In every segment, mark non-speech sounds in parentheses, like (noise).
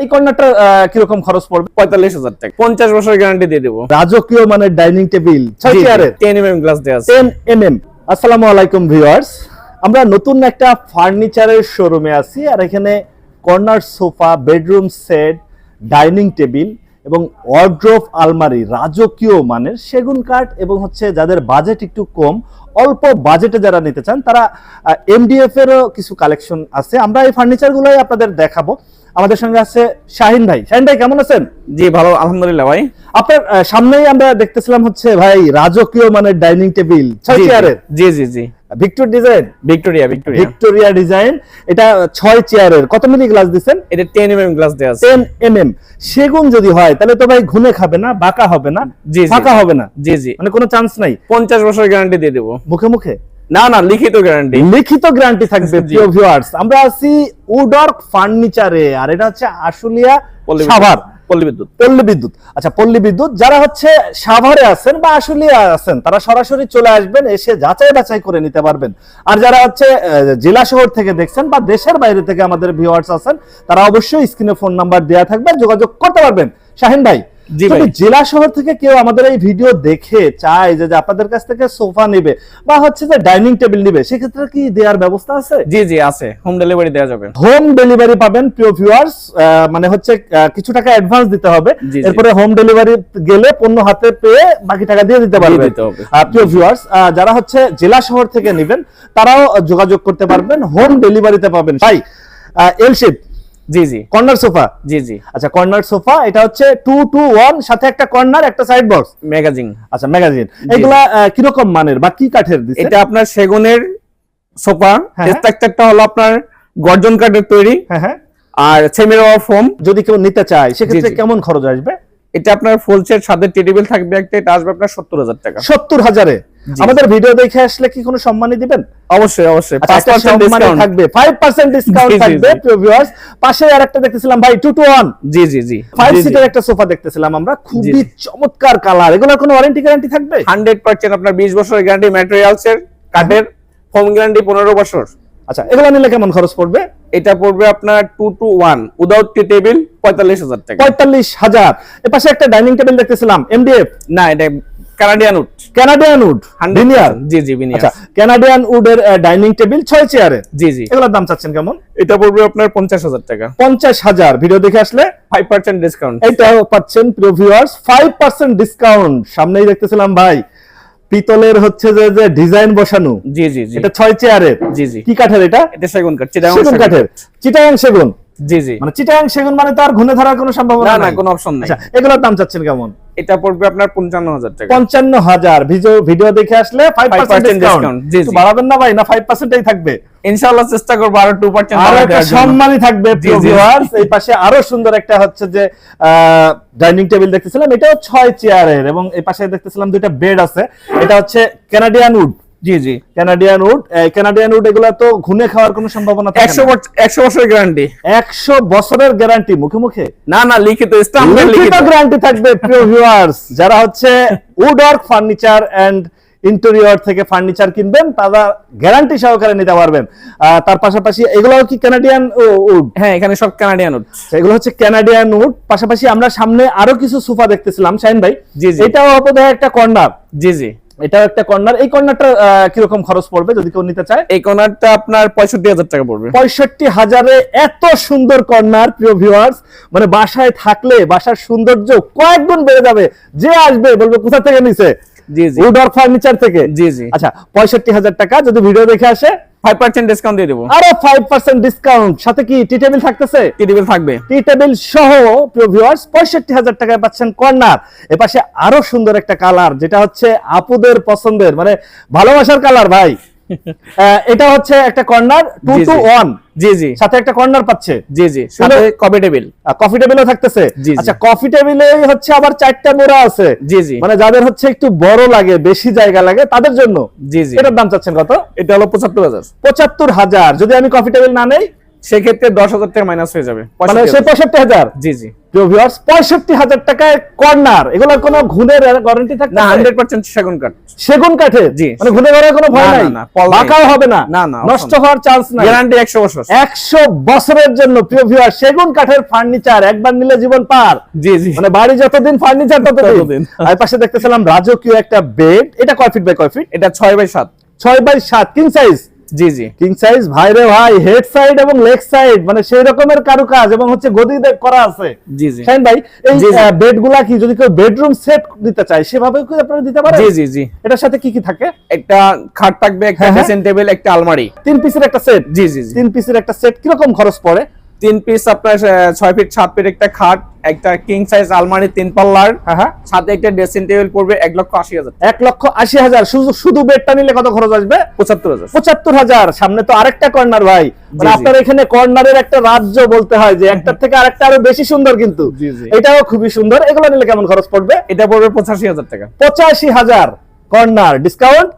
এই কর্নারটা কীরকম খরচ পড়বে? পঁয়তাল্লিশ হাজার টাকা। পঞ্চাশ বছর গ্যারান্টি দিয়ে দেবো। রাজকীয় মানের ডাইনিং টেবিল ছয় চেয়ারের। টেন এম গ্লাস দেওয়া টেন এম এম আসসালামু আলাইকুম ভিউয়ার্স। আমরা নতুন একটা ফার্নিচারের শোরুমে আছি আর এখানে corner sofa bedroom set dining table এবং ওয়ার্ড্রোফ আলমারি রাজকীয় মানের সেগুন কাঠ এবং হচ্ছে যাদের বাজেট একটু কম অল্প বাজেটে যারা নিতে চান তারা এমডিএফ এরও কিছু কালেকশন আছে। আমরা এই ফার্নিচারগুলোই আপনাদের দেখাবো। আমাদের সঙ্গে আছে শাহিন ভাই। শাহিন ভাই কেমন আছেন? জি ভালো আলহামদুলিল্লাহ ভাই। আপনার সামনেই আমরা দেখতেছিলাম হচ্ছে ভাই রাজকীয় মানের ডাইনিং টেবিল ছয়। চেয়ারের জি জি জি। Victor design Victoria Victoria Victoria design এটা ছয় চেয়ারের কত মিলি গ্লাস দিচ্ছেন? এটা টেন এম গ্লাস দেওয়া আছে। এম এম সেগুন যদি হয় তাহলে তো ভাই ঘুনে খাবে না বাঁকা হবে না জি, জি। ফাঁকা হবে না। জি জি। মানে কোনো চান্স নাই। পঞ্চাশ বছর গ্যারান্টি দিয়ে দেবো। মুখে মুখে? না না লিখিত গ্যারান্টি লিখিত গ্যারান্টি থাকবে প্রিয় ভিউয়ার্স আমরা আছি উডর্ক ফার্নিচারে আর এটা হচ্ছে আশুলিয়া সাভার। পল্লী বিদ্যুৎ। পল্লী বিদ্যুৎ। আচ্ছা পল্লী বিদ্যুৎ যারা হচ্ছে সাভারে আছেন বা আশুলিয়া আছেন তারা সরাসরি চলে আসবেন এসে যাচাই বাছাই করে নিতে পারবেন। আর যারা হচ্ছে জেলা শহর থেকে দেখছেন বা দেশের বাইরে থেকে আমাদের ভিউয়ার্স আছেন তারা অবশ্যই স্ক্রিনে ফোন নাম্বার দেওয়া থাকবে যোগাযোগ করতে পারবেন। শাহিন ভাই যদি জেলা শহর থেকে কেউ আমাদের এই ভিডিও দেখে চায় যে আপনাদের কাছ থেকে সোফা নেবে বা হচ্ছে যে ডাইনিং টেবিল নেবে সেক্ষেত্রে কি দেওয়ার ব্যবস্থা আছে? জি জি আছে। হোম ডেলিভারি দেওয়া যাবে। হোম ডেলিভারি পাবেন প্রিয় ভিউয়ার্স মানে হচ্ছে কিছু টাকা অ্যাডভান্স দিতে হবে। এরপরে হোম ডেলিভারি গেলে পণ্য হাতে পেয়ে বাকি টাকা দিয়ে দিতে পারবে প্রিয় ভিউয়ার্স যারা হচ্ছে জেলা শহর থেকে নেবেন তারাও যোগাযোগ করতে পারবেন। হোম ডেলিভারিতে পাবেন। ভাই এলশিপ জি জি। Corner sofa? জি জি। আচ্ছা কর্নার সোফা এটা হচ্ছে টু টু ওয়ান সাথে একটা কর্নার একটা সাইড বক্স ম্যাগাজিন আচ্ছা ম্যাগাজিন এগুলা কীরকম মানের বা কি কাঠের এটা আপনার সেগুনের সোফা। হ্যাঁ। স্ট্রাকচারটা হলো আপনার গর্জন কাঠের তৈরি। হ্যাঁ হ্যাঁ। আর সেমিরোয়া ফোম যদি কেউ নিতে চায় সেক্ষেত্রে। কেমন খরচ আসবে? এটা আপনার ফুল সেট সাথে টেবিল থাকবে একটা এটা আসবে আপনার সত্তর হাজার টাকা। সত্তর হাজারে। আমাদের ভিডিও দেখে আসলে কি কোনো সম্মানই দিবেন? অবশ্যই অবশ্যই। আচ্ছা, পাঁচ একটা পার্সেন্ট সম্মানী ডিসকাউন্ট থাকবে। ফাইভ পার্সেন্ট ডিসকাউন্ট জি, জি, থাকবে viewers। পাশে আর একটা দেখতেছিলাম ভাই টু টু ওয়ান জি জি জি। ফাইভ সিটের একটা সোফা দেখতেছিলাম আমরা খুবই চমৎকার কালার এগুলোর কোনো ওয়ারেন্টি গ্যারান্টি থাকবে? হান্ড্রেড পার্সেন্ট আপনার বিশ বছরের গ্যারান্টি ম্যাটেরিয়ালস এর কাঠের ফোম গ্যারান্টি পনেরো বছর। আচ্ছা এগুলো নিলে কেমন খরচ পড়বে? এটা পড়বে আপনার two two one without T table পঁয়তাল্লিশ হাজার টাকা। পঁয়তাল্লিশ হাজার। এপাশে একটা ডাইনিং টেবিল দেখতেছিলাম এমডিএফ না এটা Canadian wood Canadian wood veneer জি জি বিনিয়ার আচ্ছা ক্যানাডিয়ান উডের ডাইনিং টেবিল ছয় চেয়ারের জি জি। এগুলোর দাম চাচ্ছেন কেমন? এটা পড়বে আপনার পঞ্চাশ হাজার টাকা। পঞ্চাশ হাজার। ভিডিও দেখে আসলে ফাইভ পার্সেন্ট ডিসকাউন্ট এইটাও পাচ্ছেন প্রিয় ভিউয়ার্স ফাইভ পার্সেন্ট ডিসকাউন্ট সামনেই দেখতেছিলাম ভাই পিতলের হচ্ছে যে যে ডিজাইন বসানো। জি জি জি। এটা ছয় চেয়ারের জি জি। কি কাঠের এটা? এটা সেগুন কাঠ চিটাগাং সেগুন কাঠের। চিটাগাং সেগুন। জি জি। মানে চিটাগাং সেগুন মানে তো আর ঘুরে ধরার কোনো সম্ভাবনা না না কোনো অপশন নাই। আচ্ছা এগুলোর দাম চাচ্ছেন কেমন? এটা পড়বে আপনার পঞ্চান্ন হাজার টাকা। পঞ্চান্ন হাজার ভিডিও ভিডিও দেখে আসলে 5% ডিসকাউন্ট জি, জি। বাড়াবেন না ভাই না ফাইভ পার্সেন্টই থাকবে। ইনশাআল্লাহ চেষ্টা করব আরও টু পার্সেন্ট আরও একটা সম্মানই থাকবে প্রিয় জি। এই পাশে আরও সুন্দর একটা হচ্ছে যে ডাইনিং টেবিল দেখতেছিলাম এটাও ছয় চেয়ারের এবং এই পাশে দেখতেছিলাম দুইটা বেড আছে। এটা হচ্ছে কানাডিয়ান উড জি জি। কানাডিয়ান উড কানাডিয়ান উড এগুলা তো ঘুনে খাওয়ার কোনো সম্ভাবনা থাকে একশো না বছর একশো বছরের গ্যারান্টি একশো বছরের গ্যারান্টি মুখে মুখে না না লিখিত স্টাম্প লিখিত গ্যারান্টি থাকবে প্রিয় ভিউয়ার্স যারা হচ্ছে উডওয়ার্ক ফার্নিচার এন্ড ইন্টেরিয়র থেকে ফার্নিচার কিনবেন তারা গ্যারান্টি সহকারে নিতে পারবেন। তার পাশাপাশি এগুলো কি কানাডিয়ান উড হ্যাঁ এখানে সব কানাডিয়ান উড এগুলো হচ্ছে কানাডিয়ান উড পাশাপাশি আমরা সামনে আরও কিছু সোফা দেখতেছিলাম শাইন ভাই। জি, জি। এটাও বোধহয় একটা কর্নার জি জি। এটাও একটা কর্নার এই কর্নারটা কীরকম খরচ পড়বে যদি কেউ নিতে চায়? এই কর্নারটা আপনার পঁয়ষট্টি হাজার টাকা পড়বে। পঁয়ষট্টি হাজারে এত সুন্দর কর্নার প্রিয় ভিউয়ার্স মানে বাসায় থাকলে বাসার সৌন্দর্য কয়েক গুণ বেড়ে যাবে। যে আসবে বলবে কোথা থেকে নিছে? জি জি। উডর ফার্নিচার থেকে? জি জি। আচ্ছা পঁয়ষট্টি হাজার টাকা যদি ভিডিও দেখে আসে? ফাইভ পার্সেন্ট ডিসকাউন্ট দিয়ে দেবো। আরও ফাইভ পার্সেন্ট ডিসকাউন্ট সাথে কি টি টেবিল থাকতেছে? টি টেবিল থাকবে। টি টেবিল সহ প্রিয় ভিউয়ার্স পঁয়ষট্টি হাজার টাকায় পাচ্ছেন কর্নার এপাশে আরও সুন্দর একটা কালার যেটা হচ্ছে আপুদের পছন্দের মানে ভালোবাসার কালার ভাই। (laughs) এটা হচ্ছে একটা কর্নার টু টু ওয়ান জি জি। সাথে একটা কর্নার পাচ্ছে। জি জি। সাথে কবে টেবিল কফি টেবিলও থাকতেছে। জি, জি। আচ্ছা কফি টেবিলে হচ্ছে আবার চারটা মোড়া আছে। জি জি। মানে যাদের হচ্ছে একটু বড় লাগে বেশি জায়গা লাগে তাদের জন্য। জি জি। এটার দাম চাচ্ছেন কত? এটা হলো পঁচাত্তর হাজার। পঁচাত্তর হাজার। যদি আমি কফি টেবিল না নেই সেক্ষেত্রে দশ হাজার টাকা মাইনাস হয়ে যাবে। মানে সে পঁয়ষট্টি হাজার? জি জি। ভিউয়ার্স পঁয়ষট্টি হাজার টাকায় কর্নার কোনো ঘুণের গ্যারান্টি থাকে না হান্ড্রেড পার্সেন্ট সেগুন কাঠ। সেগুন কাঠের জি। মানে কোনো ভয় নাই। বাঁকাও হবে না? না, না, নষ্ট হওয়ার চান্স নাই। গ্যারান্টি একশো বছর। একশো বছরের জন্য প্রিয় ভিউয়ার সেগুন কাঠের ফার্নিচার একবার নিলে জীবন পার। জি জি। মানে বাড়ি যতদিন ফার্নিচার ততদিন। আর পাশে দেখতেছিলাম রাজকীয় একটা বেড এটা কয় ফিট বাই কয় ফিট এটা ছয় বাই সাত। ছয় বাই সাত কিং সাইজ জি জি। কিং সাইজ ভাই রে ভাই হেড সাইড এবং লেগ সাইড মানে সেই রকমের কারুকাজ এবং হচ্ছে গদি করা আছে। জি জি। শাইন ভাই এই জি, জি। বেডগুলা কি যদি কেউ বেডরুম সেট দিতে চায় সেভাবে কি আপনারা দিতে পারেন? জি জি জি। এটার সাথে কি কি থাকে? একটা খাট থাকবে একটা হ্যাঁ, হ্যাঁ। ড্রেসিং টেবিল একটা আলমারি। তিন পিসের একটা সেট জি জি জি। তিন পিসের একটা সেট কীরকম খরচ পড়ে? তিন পিস আপনার ছয় ফিট সাত ফিট একটা খাট একটা কিং সাইজ আলমারি তিন পাল্লার হ্যাঁ হ্যাঁ সাথে একটা ড্রেসিং টেবিল পড়বে এক লক্ষ আশি হাজার এক লক্ষ আশি হাজার শুধু শুধু বেডটা নিলে কত খরচ আসবে? পঁচাত্তর হাজার। পঁচাত্তর হাজার সামনে তো আরেকটা কর্নার ভাই। মানে আপনার এখানে কর্নারের একটা রাজ্য বলতে হয় যে একটার থেকে আরেকটা আরও বেশি সুন্দর কিন্তু। এটাও খুবই সুন্দর। এগুলো নিলে কেমন খরচ পড়বে? এটা পড়বে পঁচাশি হাজার টাকা। পঁচাশি হাজার corner discount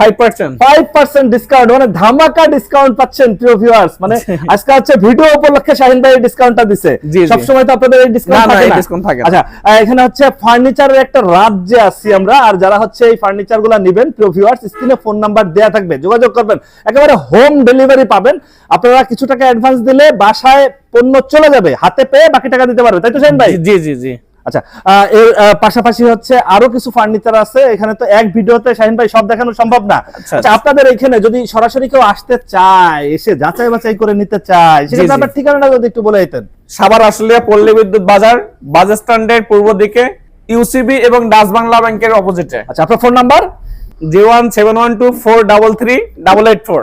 five percent five percent discount মানে ধামাকা ডিসকাউন্ট পাচ্ছেন প্রিয় ভিউয়ার্স মানে (laughs) আজকে হচ্ছে ভিডিও উপলক্ষে শাহিন ভাই ডিসকাউন্টটা দিছে। জি, জি। তো আপনাদের এই ডিসকাউন্ট না, না, থাকে না? discount থাকে আচ্ছা এখানে হচ্ছে ফার্নিচারের একটা আছি আমরা আর যারা হচ্ছে এই ফার্নিচারগুলা নিবেন প্রিয় ভিউয়ার্স স্ক্রিনে ফোন নাম্বার দেয়া থাকবে যোগাযোগ করবেন। একেবারে হোম ডেলিভারি পাবেন। আপনারা কিছু টাকা অ্যাডভান্স দিলে বাসায় পণ্য চলে যাবে হাতে পেয়ে বাকি টাকা দিতে পারবে। তাই তো শাহিন ভাই? জি জি জি। আচ্ছা এর পাশাপাশি হচ্ছে আরও কিছু ফার্নিচার আছে। এখানে তো এক ভিডিওতে শাহিন ভাই সব দেখানো সম্ভব না। আচ্ছা। আচ্ছা আপনাদের এখানে যদি সরাসরি কেউ আসতে চায় এসে যাচাই বাছাই করে নিতে চায় জি। আপনার ঠিকানাটা যদি একটু বলে দিতেন। সাভার আশুলিয়া পল্লী বিদ্যুৎ বাজার বাজার স্ট্যান্ডের পূর্ব দিকে ইউসিবি এবং ডাচ বাংলা ব্যাংকের অপোজিটে আচ্ছা আপনার phone number zero one seven one two four double three double eight four.